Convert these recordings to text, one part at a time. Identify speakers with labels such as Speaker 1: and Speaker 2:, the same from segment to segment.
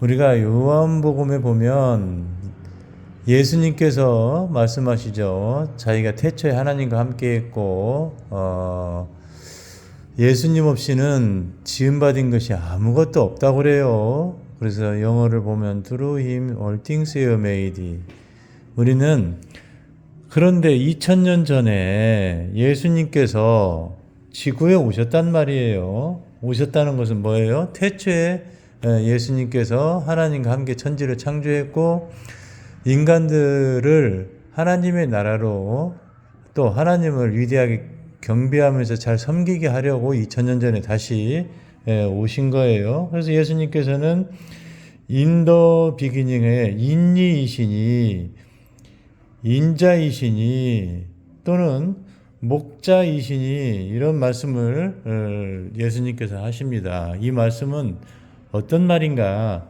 Speaker 1: 우리가 요한복음에 보면 예수님께서 말씀하시죠. 자기가 태초에 하나님과 함께 했고 어, 예수님 없이는 지음받은 것이 아무것도 없다고 그래요. 그래서 영어를 보면 through him all things were made. 우리는 그런데 2000년 전에 예수님께서 지구에 오셨단 말이에요. 오셨다는 것은 뭐예요? 태초에 예수님께서 하나님과 함께 천지를 창조했고 인간들을 하나님의 나라로 또 하나님을 위대하게 경배하면서 잘 섬기게 하려고 2000년 전에 다시 오신 거예요. 그래서 예수님께서는 인더 비기닝의 인니이시니 인자이시니 또는 목자이시니 이런 말씀을 어, 예수님께서 하십니다. 이 말씀은 어떤 말인가?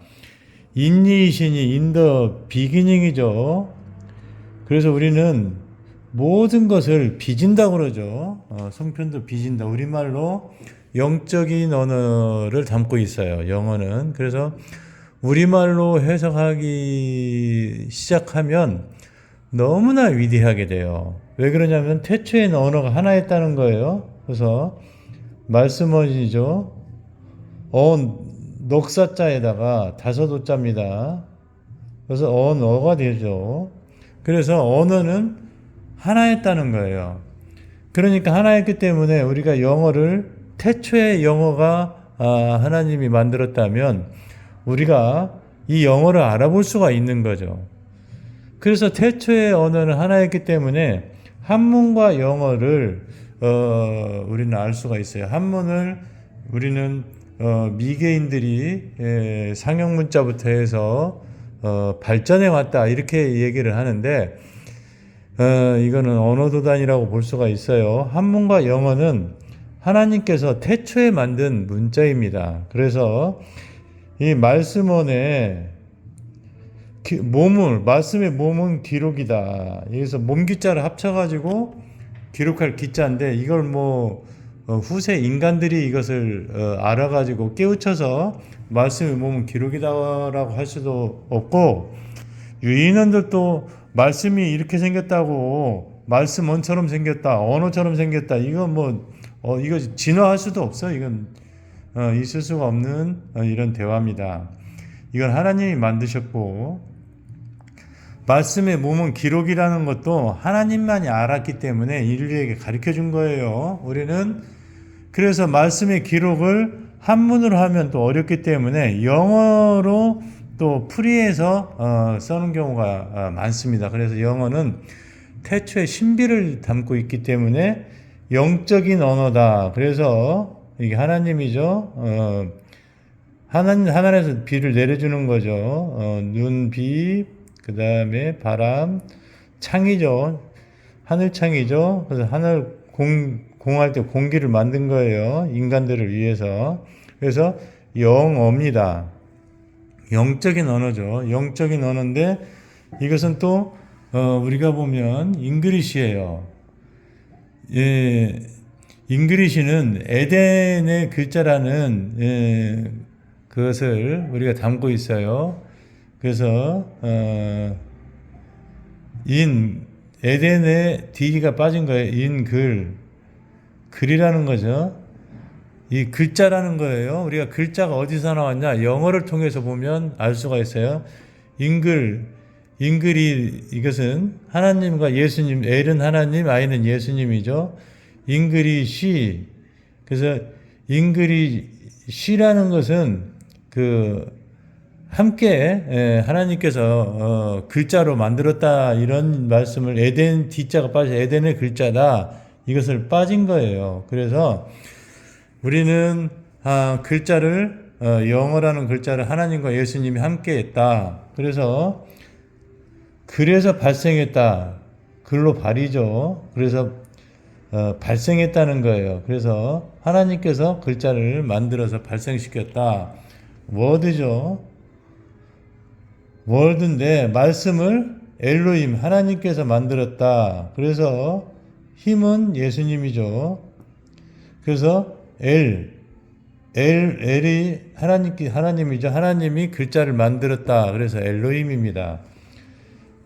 Speaker 1: 인니이시니 인더 비기닝이죠. 그래서 우리는 모든 것을 빚인다 그러죠. 어, 성편도 빚인다. 우리말로 영적인 언어를 담고 있어요. 영어는. 그래서 우리말로 해석하기 시작하면 너무나 위대하게 돼요. 왜 그러냐면 태초에는 언어가 하나였다는 거예요. 그래서 말씀원이죠. 어 넉사자에다가 다섯 오자입니다. 그래서 언어가 되죠. 그래서 언어는 하나였다는 거예요. 그러니까 하나였기 때문에 우리가 영어를 태초에 영어가 아, 하나님이 만들었다면 우리가 이 영어를 알아볼 수가 있는 거죠. 그래서 태초의 언어는 하나였기 때문에 한문과 영어를 어, 우리는 알 수가 있어요. 한문을 우리는 어, 미개인들이 에, 상형 문자부터 해서 어, 발전해 왔다 이렇게 얘기를 하는데 어, 이거는 언어 도단이라고 볼 수가 있어요. 한문과 영어는 하나님께서 태초에 만든 문자입니다. 그래서 이 말씀원에 기, 몸을 말씀의 몸은 기록이다. 여기서 몸 기자를 합쳐가지고 기록할 기자인데 이걸 뭐 어, 후세 인간들이 이것을 어, 알아가지고 깨우쳐서 말씀의 몸은 기록이다라고 할 수도 없고 유인원들도 말씀이 이렇게 생겼다고 말씀원처럼 생겼다 언어처럼 생겼다 이건 뭐 어, 이거 진화할 수도 없어 이건 어, 있을 수가 없는 어, 이런 대화입니다. 이건 하나님이 만드셨고 말씀의 몸은 기록이라는 것도 하나님만이 알았기 때문에 인류에게 가르쳐 준 거예요. 우리는 그래서 말씀의 기록을 한문으로 하면 또 어렵기 때문에 영어로 또 풀이해서 어, 써는 경우가 어, 많습니다. 그래서 영어는 태초의 신비를 담고 있기 때문에 영적인 언어다. 그래서 이게 하나님이죠. 어, 하나님 하나님에서 비를 내려주는 거죠. 어, 눈, 비, 그 다음에 바람, 창이죠. 하늘 창이죠. 그래서 하늘 공 공할 때 공기를 만든 거예요. 인간들을 위해서. 그래서 영어입니다. 영적인 언어죠. 영적인 언어인데 이것은 또 어, 우리가 보면 잉그리시예요. 예, 잉그리시는 에덴의 글자라는 예, 그것을 우리가 담고 있어요. 그래서 어, 인 에덴에 D가 빠진 거예요. 인글 글이라는 거죠. 이 글자라는 거예요. 우리가 글자가 어디서 나왔냐? 영어를 통해서 보면 알 수가 있어요. 인글, 인글이 이것은 하나님과 예수님, 엘은 하나님, 아이는 예수님이죠. 인글이 시. 그래서 인글이 시라는 것은 그 함께 하나님께서 어, 글자로 만들었다 이런 말씀을 에덴 D자가 빠져 에덴의 글자다 이것을 빠진 거예요. 그래서 우리는 아, 글자를 어, 영어라는 글자를 하나님과 예수님이 함께했다. 그래서 그래서 발생했다. 글로 발이죠. 그래서 어, 발생했다는 거예요. 그래서 하나님께서 글자를 만들어서 발생시켰다. 워드죠. 월드인데 말씀을 엘로임 하나님께서 만들었다. 그래서 힘은 예수님이죠. 그래서 엘엘 엘이 하나님께 하나님이죠. 하나님이 글자를 만들었다. 그래서 엘로힘입니다.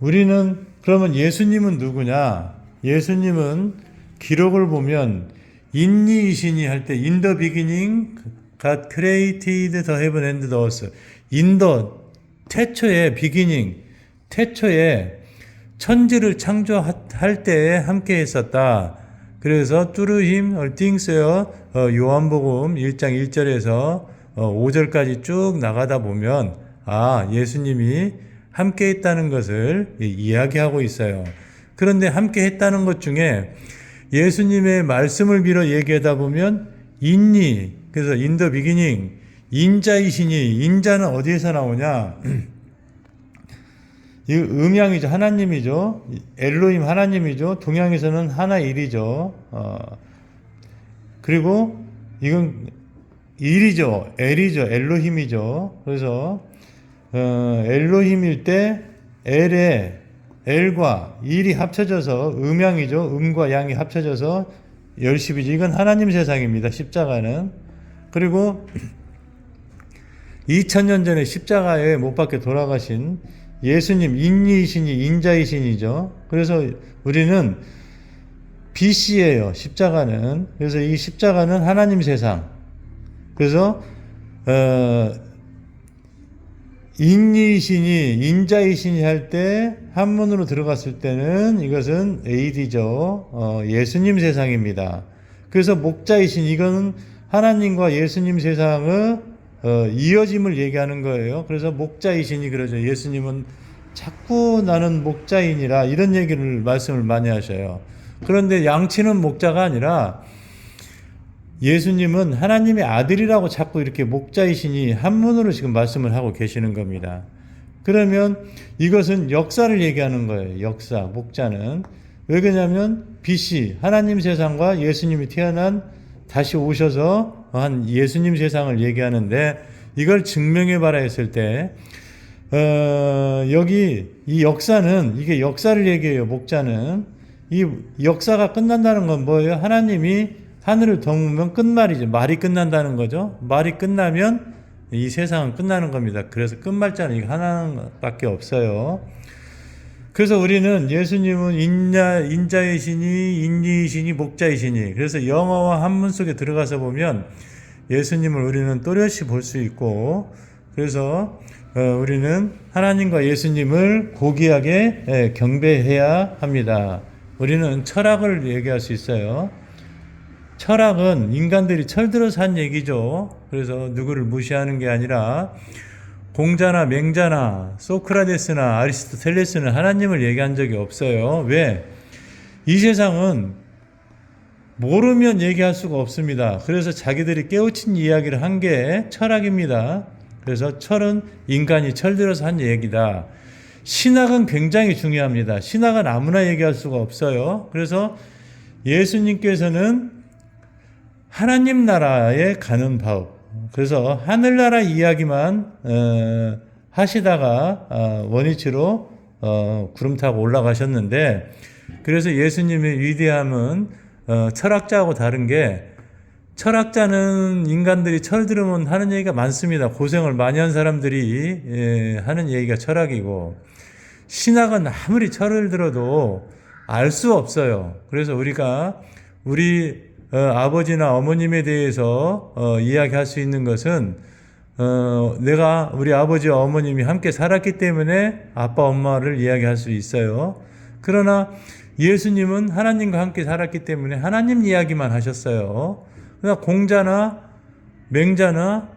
Speaker 1: 우리는 그러면 예수님은 누구냐? 예수님은 기록을 보면 인니이신이 할 때 in the beginning God created the heaven and the earth. in the 태초에 beginning 태초에 천지를 창조할 때에 함께 했었다. 그래서 뚜르힘 얼띵스요 요한복음 1장 1절에서 5절까지 쭉 나가다 보면 아 예수님이 함께 했다는 것을 이야기하고 있어요. 그런데 함께 했다는 것 중에 예수님의 말씀을 빌어 얘기하다 보면 인니 그래서 인더 비기닝 인자이시니 인자는 어디에서 나오냐? 이 음양이죠. 하나님이죠. 엘로임 하나님이죠. 동양에서는 하나 일이죠. 어, 그리고 이건 일이죠. 엘이죠. 엘로힘이죠. 그래서 어, 엘로힘일 때 엘에 엘과 일이 합쳐져서 음양이죠. 음과 양이 합쳐져서 열십이죠. 이건 하나님 세상입니다. 십자가는. 그리고 2000년 전에 십자가에 못 박혀 돌아가신 예수님 인이신이 인자이신이죠. 그래서 우리는 BC예요. 십자가는. 그래서 이 십자가는 하나님 세상. 그래서 어 인이신이 인자이신이 할 때 한문으로 들어갔을 때는 이것은 AD죠. 어, 예수님 세상입니다. 그래서 목자이신 이거는 하나님과 예수님 세상의 어, 이어짐을 얘기하는 거예요. 그래서 목자이신이 그러죠. 예수님은 자꾸 나는 목자이니라 이런 얘기를 말씀을 많이 하셔요. 그런데 양치는 목자가 아니라 예수님은 하나님의 아들이라고 자꾸 이렇게 목자이시니 한문으로 지금 말씀을 하고 계시는 겁니다. 그러면 이것은 역사를 얘기하는 거예요. 역사, 목자는. 왜 그러냐면 BC, 하나님 세상과 예수님이 태어난 다시 오셔서 한 예수님 세상을 얘기하는데 이걸 증명해 봐라 했을 때, 어, 여기 이 역사는 이게 역사를 얘기해요. 목자는. 이 역사가 끝난다는 건 뭐예요? 하나님이 하늘을 덮으면 끝말이죠. 말이 끝난다는 거죠. 말이 끝나면 이 세상은 끝나는 겁니다. 그래서 끝말자는 이거 하나밖에 없어요. 그래서 우리는 예수님은 인자, 인자이시니, 인리이시니, 목자이시니. 그래서 영어와 한문 속에 들어가서 보면 예수님을 우리는 또렷이 볼 수 있고, 그래서 어, 우리는 하나님과 예수님을 고귀하게 예, 경배해야 합니다. 우리는 철학을 얘기할 수 있어요. 철학은 인간들이 철들어서 한 얘기죠. 그래서 누구를 무시하는 게 아니라 공자나 맹자나 소크라테스나 아리스토텔레스는 하나님을 얘기한 적이 없어요. 왜? 이 세상은 모르면 얘기할 수가 없습니다. 그래서 자기들이 깨우친 이야기를 한 게 철학입니다. 그래서 철은 인간이 철들어서 한 얘기다. 신학은 굉장히 중요합니다. 신학은 아무나 얘기할 수가 없어요. 그래서 예수님께서는 하나님 나라에 가는 법. 그래서 하늘나라 이야기만 어, 하시다가 어, 원위치로 어, 구름 타고 올라가셨는데 그래서 예수님의 위대함은 어, 철학자하고 다른 게 철학자는 인간들이 철 들으면 하는 얘기가 많습니다. 고생을 많이 한 사람들이 예, 하는 얘기가 철학이고 신학은 아무리 철을 들어도 알 수 없어요. 그래서 우리가 우리 어, 아버지나 어머님에 대해서 어, 이야기할 수 있는 것은 어, 내가 우리 아버지와 어머님이 함께 살았기 때문에 아빠 엄마를 이야기할 수 있어요. 그러나 예수님은 하나님과 함께 살았기 때문에 하나님 이야기만 하셨어요. 그러나 공자나 맹자나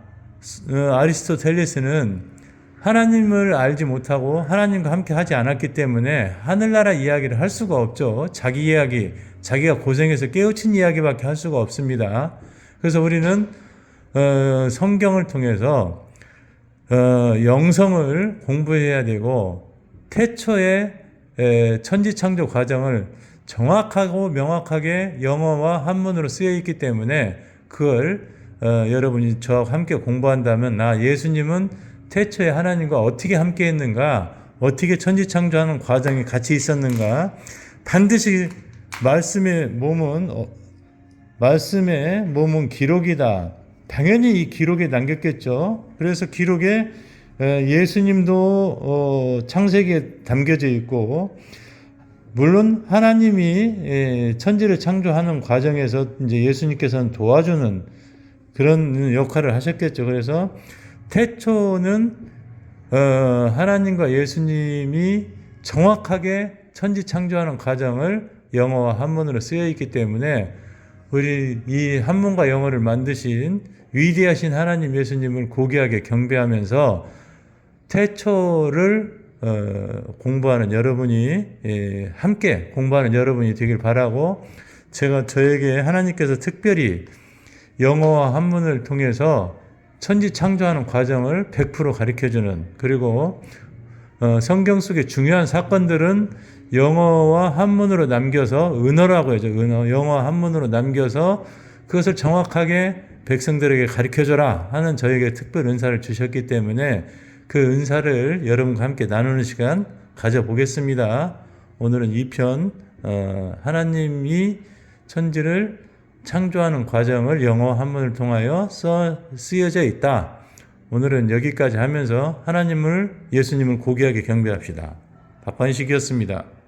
Speaker 1: 어, 아리스토텔레스는 하나님을 알지 못하고 하나님과 함께 하지 않았기 때문에 하늘나라 이야기를 할 수가 없죠. 자기 이야기, 자기가 고생해서 깨우친 이야기밖에 할 수가 없습니다. 그래서 우리는 어, 성경을 통해서 어, 영성을 공부해야 되고 태초의 에, 천지창조 과정을 정확하고 명확하게 영어와 한문으로 쓰여 있기 때문에 그걸 어, 여러분이 저와 함께 공부한다면 나 예수님은 태초에 하나님과 어떻게 함께 했는가, 어떻게 천지창조하는 과정이 같이 있었는가, 반드시 말씀의 몸은, 어, 말씀의 몸은 기록이다. 당연히 이 기록에 남겼겠죠. 그래서 기록에 에, 예수님도 어, 창세기에 담겨져 있고 물론 하나님이 에, 천지를 창조하는 과정에서 이제 예수님께서는 도와주는 그런 역할을 하셨겠죠. 그래서 태초는 어, 하나님과 예수님이 정확하게 천지 창조하는 과정을 영어와 한문으로 쓰여 있기 때문에 우리 이 한문과 영어를 만드신 위대하신 하나님 예수님을 고귀하게 경배하면서 태초를 어, 공부하는 여러분이 예, 함께 공부하는 여러분이 되길 바라고 제가 저에게 하나님께서 특별히 영어와 한문을 통해서 천지 창조하는 과정을 100% 가르쳐 주는 그리고 어, 성경 속의 중요한 사건들은 영어와 한문으로 남겨서 은어라고 하죠. 은어, 영어와 한문으로 남겨서 그것을 정확하게 백성들에게 가르쳐 줘라 하는 저에게 특별 은사를 주셨기 때문에 그 은사를 여러분과 함께 나누는 시간 가져보겠습니다. 오늘은 2편 어, 하나님이 천지를 창조하는 과정을 영어 한문을 통하여 써 쓰여져 있다. 오늘은 여기까지 하면서 하나님을 예수님을 고귀하게 경배합시다. 박관식이었습니다.